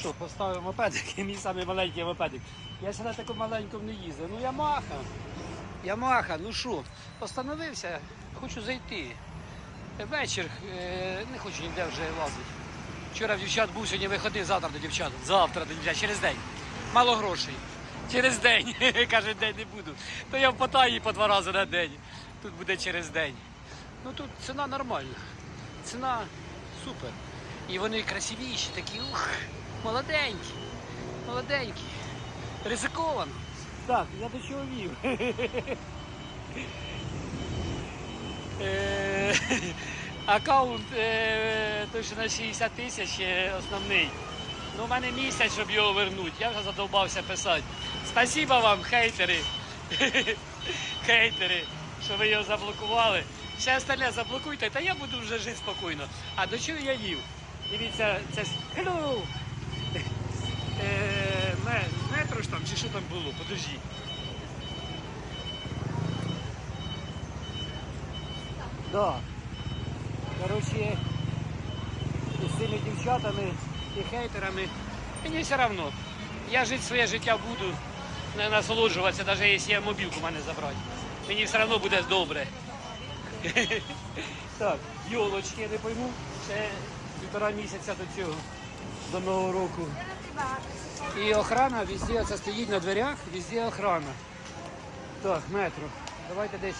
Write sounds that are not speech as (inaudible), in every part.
що, поставив мопедик, мій самий маленький мопедик. Я ще на такому маленькому не їздив. Ну Ямаха. Ямаха, ну що, постановився, хочу зайти. Вечір, е, не хочу ніде вже лазити. Вчора в дівчат був, сьогодні виходив, завтра до дівчат. Завтра до дівчат, через день. Мало грошей. Через день. (laughs) Каже, день не буду. То я в Паттайі по два рази на день. Тут буде через день. Ну тут ціна нормальна. Ціна супер. І вони красивіші, такі, ух, молоденькі. Молоденькі. Ризиковано. Так, я до чого вів. Е, Аккаунт е, той, що на 60 тисяч е, основний. Ну, у мене місяць, щоб його вернути. Я вже задовбався писати. Спасибо вам, хейтери. Хейтери, що ви його заблокували. Ще остальне заблокуйте, та я буду вже жити спокійно. А до чого я їв? Дивіться, це. Hello! Що там було? Подожди. Да. Короче, з цими дівчатами і хейтерами. Мені все одно. Я жити своє життя буду, не насолоджуватися, навіть якщо я мобілку мене забрати. Мені все одно буде добре. (laughs) Так, йолочки, я не пойму. Ще півтора місяця до цього, до Нового року. І охрана везде це стоїть на дверях, везде охрана. Так, метро. Давайте десь.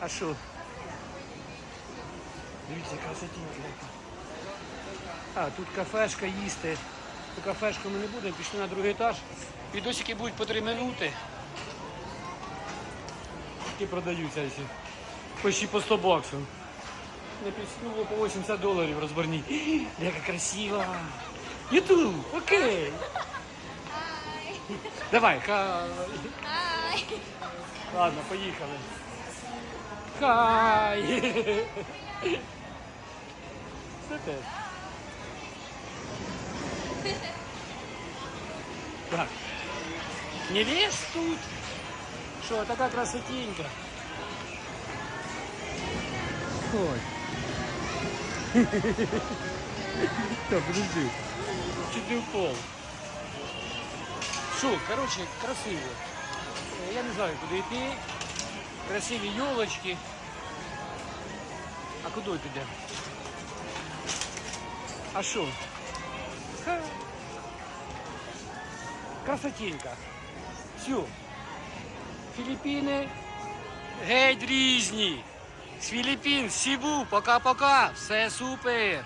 А що? Дивіться, красотінка. А, тут кафешка їсти. Ту кафешку ми не будемо, пішли на другий етаж. Відосики будуть по 3 минути. Які продаються всі. Почти по 100 баксів. Не підснуло по 80 доларів розборні. Яка красива. Ютуб, окей. Давай, хай. Ай. Ладно, поїхали. Хай! Це теж. Так. Невест тут. Що, така красотінька. Ой. Так, подожди Чуть не впав. Що, короче, красиво. Е, Я не знаю, куди йти. Красиві йолочки. А куди підемо? А що? Ха. Красотінька. Все. Філіппіни геть різні. З Філіппін, Сібу, пока-пока. Все супер.